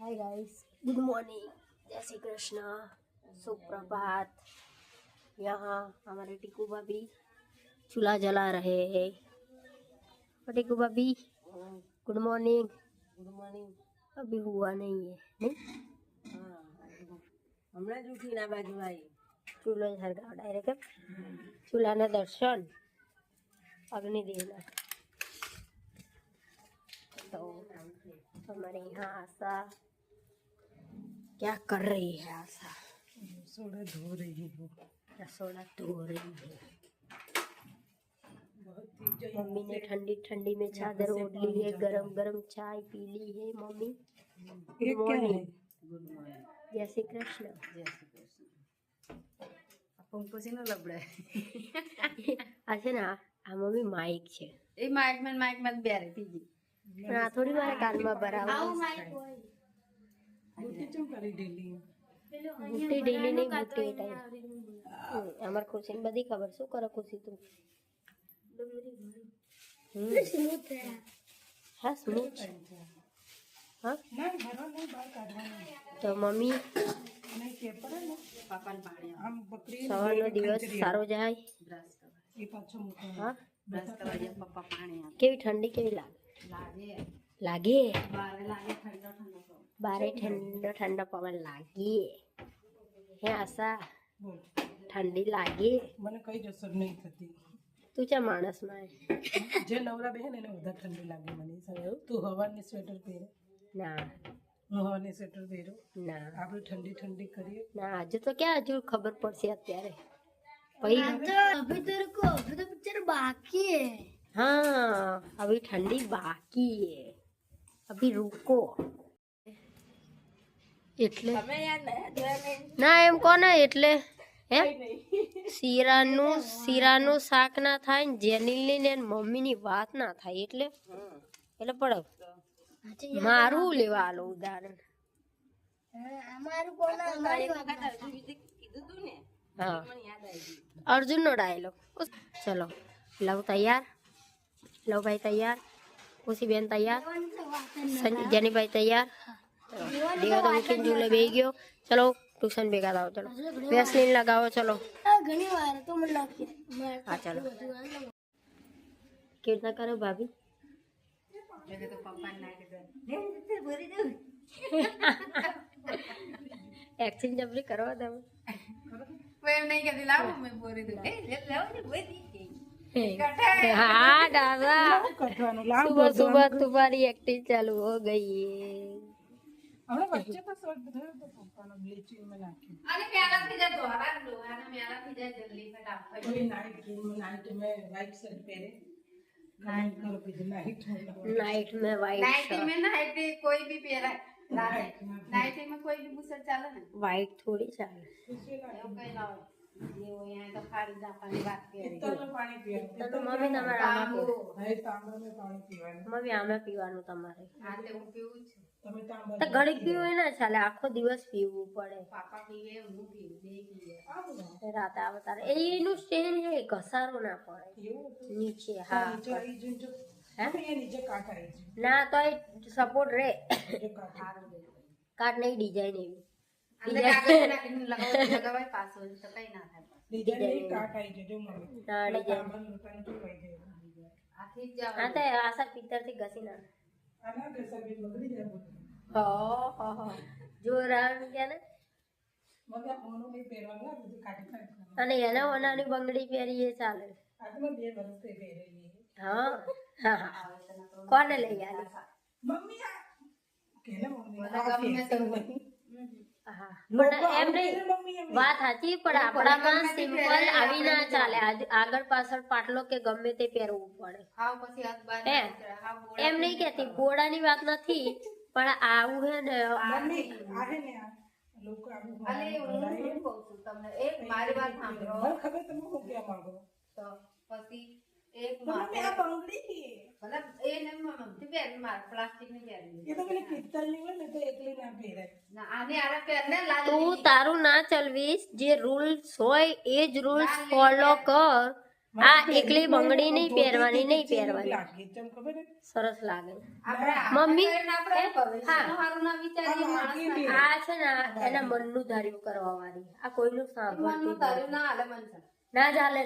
Hi guys good morning जय श्री कृष्ण सुप्रभात यहाँ हमारे टीकू भाभी चूल्हा जला रहे हैं और टीकू भाभी गुड मॉर्निंग ગુડ મોર્નિંગ अभी हुआ नहीं है नहीं હા હમણાં જ ઉઠીને આ બાજુ આવી चूल्हा हरगाव डायरेक्ट चूल्हा ने दर्शन अग्निदेव तो हमारे यहाँ आशा क्या कर रही है आशा સોડા ધો રહી હું रसोड़ा धो रही है मम्मी ने ठंडी ठंडी में चादर ओढ़ ली है गरम गरम चाय पी ली है mummy good morning good morning जय श्री कृष्ण જય શ્રી કૃષ્ણ આ પંખો છે ને લબડાય આ છે ને આ આ મમ્મી માઇક છે એ માઇક માં માઇક માં બેરે પીજી પણ આ થોડી મારે કાનમાં બુટ્ટી ડેલી? નહીં બુટ્ટી ટાઈમ. અમાર ખુશી બધી ખબર. શું કરે ખુશી તું. હા સ્મૂથ. હા? તો મમ્મી? સવારનો દિવસ સારો જાય? હા? કેવી ઠંડી કેવી લાગે? લાગે. લાગે? બારે ઠંડો ઠંડો પવન. લાગે. હે આશા ઠંડી લાગે? મને કઈ જ અસર નહીં થતી. તું ચા માણસમાં જે નવરા બેન એને વધારે ઠંડી લાગે મને સમજાયું તું હવાની સ્વેટર પહેરે? ના. હું હવાની સ્વેટર પહેરું? ના. આપણે ઠંડી ઠંડી કરીએ? ના આજે તો ક્યાં હજુ ખબર પડશે અત્યારે? ભાઈ અભી તો રકો પિક્ચર બાકી હે. હા અભી ઠંડી બાકી હે. અભી રૂકો. એટલે? ના એમ કોને? એટલે હે? શીરાનું શીરાનું શાક ના થાય ને જેનિલની ને મમ્મીની વાત ના થાય એટલે? એટલે પડે મારું લેવા આલો ઉદાહરણ. અર્જુન નો ડાયલોગ ચલો લવ તૈયાર. લવ ભાઈ તૈયાર. ખુશીબેન તૈયાર જેનીભાઈ તૈયાર દીવો તો ઉઠીને જુલે બે ગયો ચલો ટ્યુશન ભેગા થાવ ચલો વેસલીન લગાવો ચલો ઘણી વાર તો મને નાખી હા ચલો કેવી રીતના કરો ભાભી એક્સિન જબરી કરો તમે નહીં કદી લાવો મેં બોરી દઉં લાવો ને બોરી हाँ दादा सुबह सुबह तुम्हारी एक्टिंग चालू हो गई है। अरे बच्चे तो नाइट में वाइट नाइट में नाइट कोई भी नाइट में कोई भी वाइट थोड़ी चाल પીવાનું. મમ્મી તમારે આમાં પીવો. એ પીવાનું. મમ્મી આમાં પીવાનું તમારે. હા તે હું પીવું છું. તમે તાંબા તો ઘડીક પીવું હોય ના ચાલે આખો દિવસ પીવું પડે. રાતે આવે તારે. એનું સ્ટેન્ડ છે ઘસારો ના પડે. નીચે હા ના તો સપોર્ટ રે. કાટ નહીં ડિઝાઇન એવી. અને એને ઓનાની બંગડી પહેરીએ એ ચાલે આ તો મેં બે વર્ષથી પહેરેલી છે. હા હા હા કોને લઈ આવી મમ્મી પણ એમ નહીં વાત સાચી પણ આપણામાં સિમ્પલ આવી ના ચાલે. આગળ પાછળ પાટલો કે ગમે તે પહેરવું પડે. એમ નહીં કેતી ઘોડાની વાત નથી પણ આવું હે ને મમ્મી આ હે ને આ લોકો હું કહું છું તમને? એક મારી વાત સાંભળો. ખબર તમે શું કહેવા માંગો તો પછી એક તો આ બંગડી મતલબ એ ને મમ્મી પહેર મારે પ્લાસ્ટિકની પહેરવી એ તો પેલી પિત્તળની હોય ને તો એકલી ના પહેરાય ના આને આરે પહેરને લાગે તું તારું ના ચલવીશ જે રૂલ્સ હોય એ જ રૂલ્સ ફોલો કર. આ એકલી બંગડી નહીં પહેરવાની નહીં પહેરવાની? સરસ લાગે. મમ્મી, આ છે ને એના મનનું ધાર્યું કરવા વાળી. આ કોઈનું સાંભળતી. ના હાલે મન છે. ના ચાલે.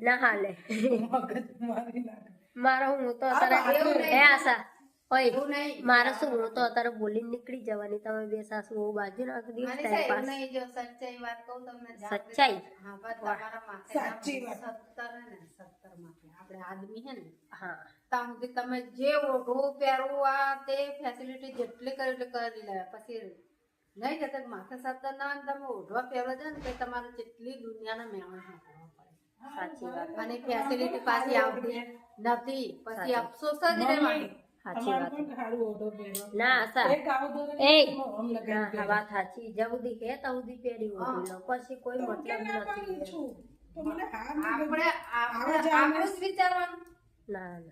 ને હાલે. ના મારો હું તો અત્યારે હે આશા. ઓય મારે શું હું તો અત્યારે બોલી નીકળી જવાની. તમે બે સાસુ બહુ બાજુ નહીં જો સચ્ચાઈ વાત કહું તમને સચ્ચાઈ? હા તમારા માથે સાચી વાત. સત્તર હે ને સત્તર માથે આપણે આદમી હે ને. હા. ત્યાં સુધી તમે જે ઓઢવું પહેરવું આ તે ફેસિલિટી જેટલી કરી એટલી કરી લેવા પછી નહીં જતા માથે સત્તર ના તમે ઓઢવા પહેરવા જાય ને કે તમારે જેટલી દુનિયાના મહેમાન કરવા પડે. સાચી વાત. અને ફેસિલિટી પાછી આવતી નથી. પછી અફસોસ જ રહેવાનો. સાચી વાત. ના લગાવી ના પહેરો. વાત સાચી. ઓઢી પછી કોઈ મતલબ નથી આપણે આપણે વિચારવાનું.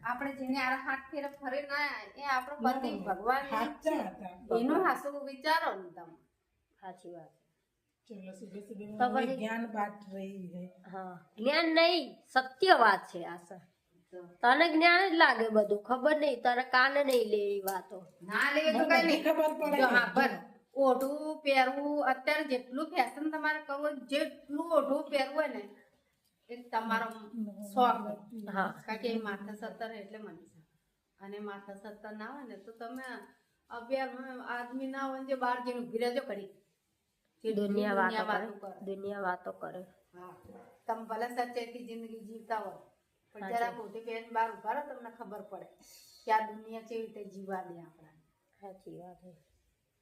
આપણે જેને આ હાથ ફેરે ફરે ના એ આપણો પતિ ભગવાન એનો હાસો વિચારો ને તમે. સાચી વાત. જ્ઞાન છે. આ તને જ્ઞાન જ લાગે બધું ખબર નહીં તારે કાને નહીં લેવી વાતો. ના લેવી ઓઢું પહેરવું અત્યારે જેટલું ફેશન તમારે કરવું જેટલું ઓઢું પહેરવું ને તમારો શોખ હા. કારણ કે માથા સત્તર એટલે મને છે. અને માથા સત્તર ના હોય ને તો તમે અભ્યાસ આદમી ના હોય જે બહાર જઈને ઊભી રહેજો કરી દુનિયા વાતો કરે. દુનિયા વાતો કરે. હા. તમે ભલે સચ્ચાઈથી જિંદગી જીવતા હોય પણ જરા ખોટી બેન બહાર ઊભા રહો તમને ખબર પડે કે આ દુનિયા કેવી રીતે જીવવા દે આપણા સાચી વાત છે.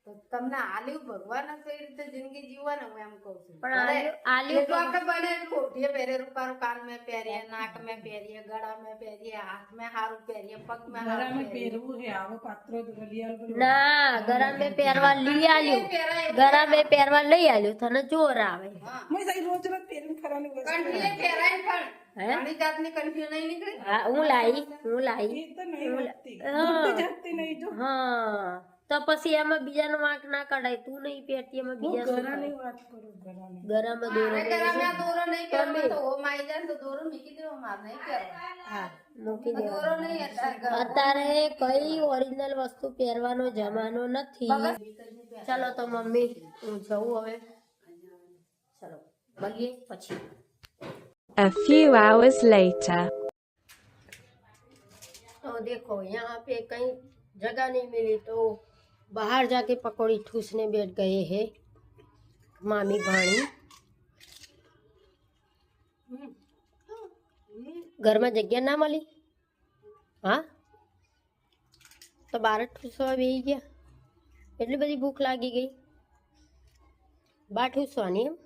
તો તમને આલ્યું ભગવાન કઈ રીતે જિંદગી જીવવા ને હું એમ કહું છું. પણ આલ્યું- તો આપણે બને એટલું ઓઢીએ રૂપારું કાન મેં પહેરીએ નાક મેં પહેરીએ ગળા મેં પહેરીએ હાથ મેં હારું પહેરીએ પગ મેં હારું ગળામાં પહેરવું હે આવો પાત્રો તો ના પર મેં પહેરવા લઈ આલ્યું. પહેરાય મેં પહેરવા લઈ આલ્યું તને જોર આવે. હા. મેં સાહેબ રોજ રોજ પહેરીને ફરવાની વસ્તુ કંઠીએ પહેરાય પણ? જાતની નહીં નીકળી? હા હું લાઈ હું લાઈ. હું જાતતી નહીં જો. હા. તો પછી એમાં બીજાનો વાંક ના કઢાય તું નહીં પહેરતી એમાં હું બીજા શું ગળાની કરે? વાત કરું ગળાની ગરામાં દોરો મારે પહેરે ઘરમાં છે. આ દોરો નહીં પહેરવો તો ઓમ આવી જાય ને તો દોરો મૂકી દેવો મારે નહીં પહેરવો હા મૂકી આ દેવાનો દોરો નહીં અત્યારે અત્યારે કઈ ઓરિજિનલ વસ્તુ પહેરવાનો જમાનો નથી ચલો તો મમ્મી હું જઉં હવે ચલો મળીએ પછી A few hours later. तो देखो यहाँ पे कहीं जगह नहीं मिली तो बाहर जाके पकौड़ी ठूसने बैठ गए हैं मामी भाणी ઘરમાં જગ્યા ના મળી હા તો બાર જ ઠૂસવા બેસી ગયા એટલી બધી ભૂખ લાગી ગઈ બા ઠૂસવાની એમ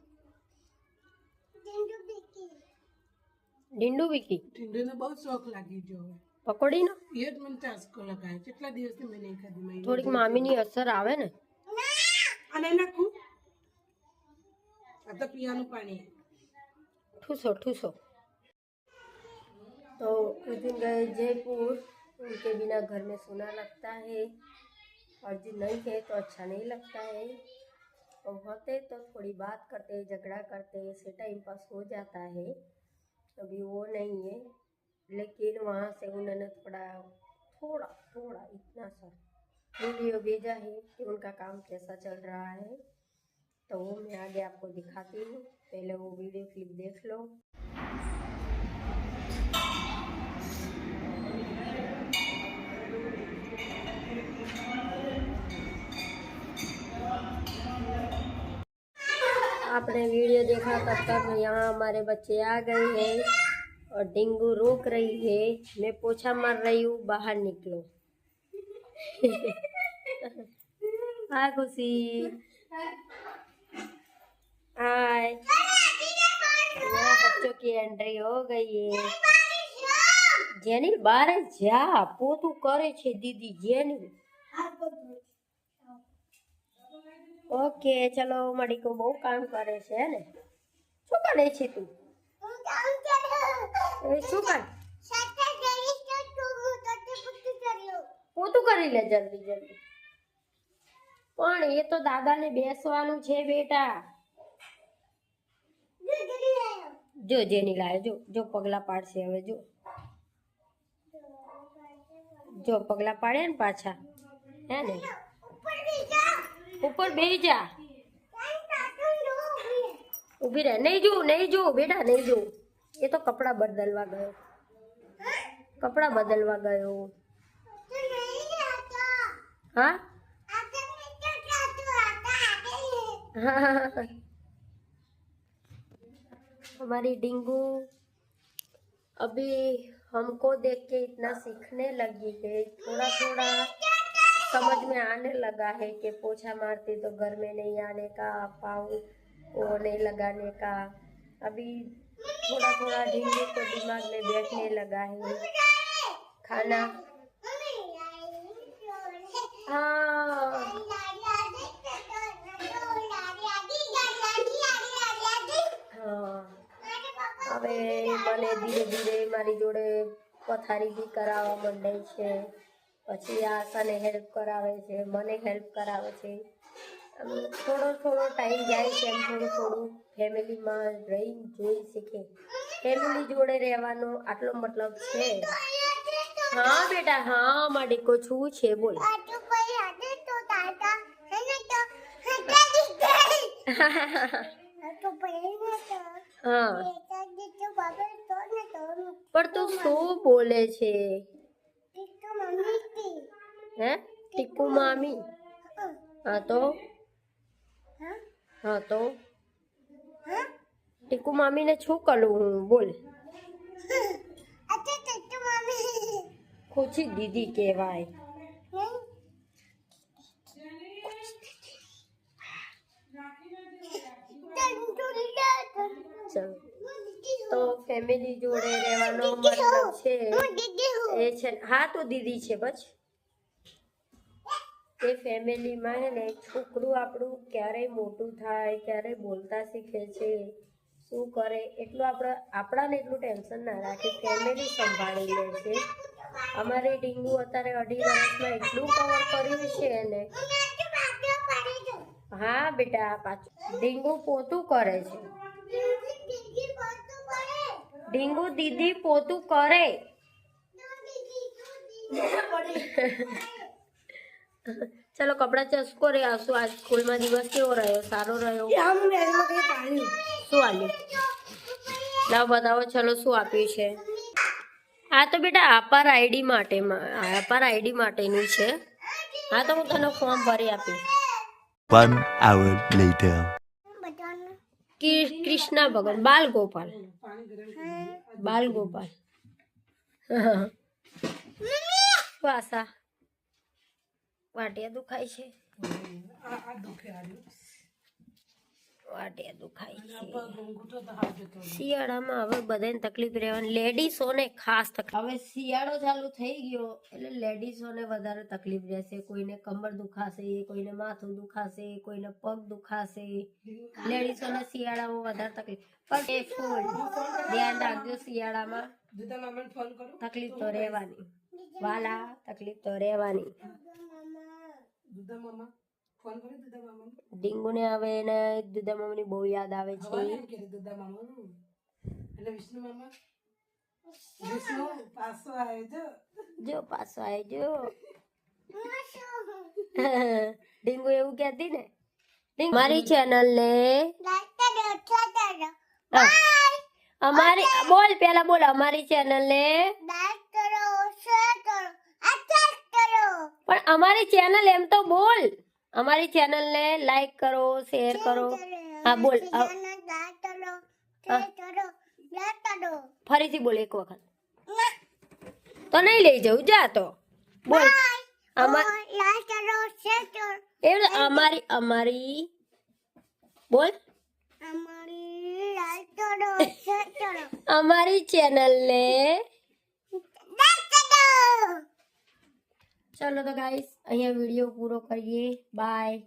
ડીંડુ બીકી ઠંડીનો બહુ શોખ લાગી ગયો હવે પકોડીનો એ જ મને ચાસકો લગાવ્યો કેટલા દિવસથી મેં નહીં ખાધી મેં થોડીક મામીની અસર આવે ને અને નાખું આ તો પીવાનું પાણી ठूसो ठूसो तो उस दिन गए जयपुर उनके बिना घर में सोना लगता है और जो नहीं है तो अच्छा नहीं लगता है और होते तो थोड़ी बात करते झगड़ा करते ऐसे टाइम पास हो जाता है अभी वो नहीं है लेकिन वहाँ से उन्होंने थोड़ा थोड़ा थोड़ा इतना सा वीडियो भेजा है कि उनका काम कैसा चल रहा है। तो वो मैं आगे आपको दिखाती हूँ। पहले वो वीडियो क्लिप देख लो। आपने वीडियो देखा तब तक यहाँ हमारे बच्चे आ गए हैं। और डेंगू रोक रही है मैं पोछा मार रही हूँ बाहर निकलो हाँ खुशी हाय यहाँ बच्चों की एंट्री हो गई है જેની બારે જા પોતું કરે છે દીદી જેની ઓકે ચલો મડીકો બહુ કામ કરે છે હે ને શું કરે છે તું એ શું કર? પોતું કરી લે જલ્દી જલ્દી. પણ એ તો દાદાને બેસવાનું છે બેટા. જો જેની લાવે જો જો પગલા પાડશે હવે જો. જો પગલા પાડે ને પાછા. હે ને? ઉપર બે જા. ઊભી રહે. નહીં જો નહીં જો બેટા નહીં જો એ તો કપડાં બદલવા ગયો કપડાં બદલવા ગયો હા हमारी डिंगू अभी हमको देख के इतना सीखने लगी है थोड़ा थोड़ा समझ में आने लगा है कि पोछा मारती तो घर में नहीं आने का पाँव वो नहीं लगाने का अभी थोड़ा थोड़ा डिंगू को दिमाग में बैठने लगा है खाना हाँ हाँ હવે મને ધીરે ધીરે મારી જોડે પથારી બી કરાવવા માંડે છે પછી આશાને હેલ્પ કરાવે છે મને હેલ્પ કરાવે છે આમ થોડો થોડો ટાઈમ જાય છે એમ થોડું થોડું ફેમિલીમાં રહી જોઈ શીખે ફેમિલી જોડે રહેવાનો આટલો મતલબ છે? હા બેટા હા માડીકો છું છે બોલ. હા. પણ તું શું બોલે છે? હે? ટીકુ મામી? હા તો? હા તો? ટીકુ મામીને શું કરું હું? બોલ. ખુશી દીદી કહેવાય. ચલો તો ફેમિલી જોડે રહેવાનો મતલબ છે. એ છે હા તો દીદી છે બસ. એ ફેમિલીમાં હે ને છોકરું આપણું ક્યારે મોટું થાય ક્યારે બોલતા શીખે છે શું કરે એટલું આપણે આપણાને એટલું ટેન્શન ના રાખે ફેમિલી સંભાળી લે છે. અમારે ડીંગુ અત્યારે અઢી વર્ષમાં એટલું કવર કર્યું છે એને. હા બેટા પાછું. ડીંગુ પોતું કરે છે. ડીંગુ દીદી પોતું કરે. ચલો કપડા ચસ્કો રે આવશું આજ સ્કૂલમાં દિવસ કેવો રહ્યો? સારો રહ્યો? શું આલ્યું લાવ બતાવો ચલો શું આપ્યું છે? આ તો બેટા આપાર આઈડી માટે આપાર આઈડી માટેનું છે. હા તો હું તને ફોર્મ ભરી આપીશ. વન આવર લેટર કૃષ્ણા ભગવાન બાલ ગોપાલ બાલ ગોપાલ વાસા. વાટિયા દુખાય છે. વાટિયા દુખાય છે. શિયાળામાં હવે બધાને તકલીફ રહેવાની. લેડીઝોને ખાસ તકલીફ. હવે શિયાળો ચાલુ થઈ ગયો એટલે લેડીઝોને વધારે તકલીફ રહેશે. કોઈને કમર દુખાશે કોઈને માથું દુખાશે કોઈને પગ દુખાશે. લેડીઝોને શિયાળામાં વધારે તકલીફ. પણ એ ફૂલ ધ્યાન રાખજો શિયાળામાં. તકલીફ તો રહેવાની. વાલા તકલીફ તો રહેવાની. દીદા મામા ફોન કર્યો દીદા મામાને ડીંગુને હવે એને દુધા મમ્મીની બહુ યાદ આવે છે. મામાનું જો પાછો આવજો. ડીંગુ એવું કહેતી ને? મારી ચેનલ ને અમારી બોલ પેલા બોલ અમારી ચેનલ ને પણ અમારી ચેનલ એમ તો બોલ. અમારી ચેનલ ને લાઈક કરો શેર કરો. હા બોલ. ફરીથી બોલ એક વખત. તો નહીં લઈ જવું જા તો. બોલ. અમા અમારી અમારી બોલ. અમારી ચેનલ ને ચલો તો ગાઈસ અહીંયા વીડિયો પૂરો કરીએ. બાય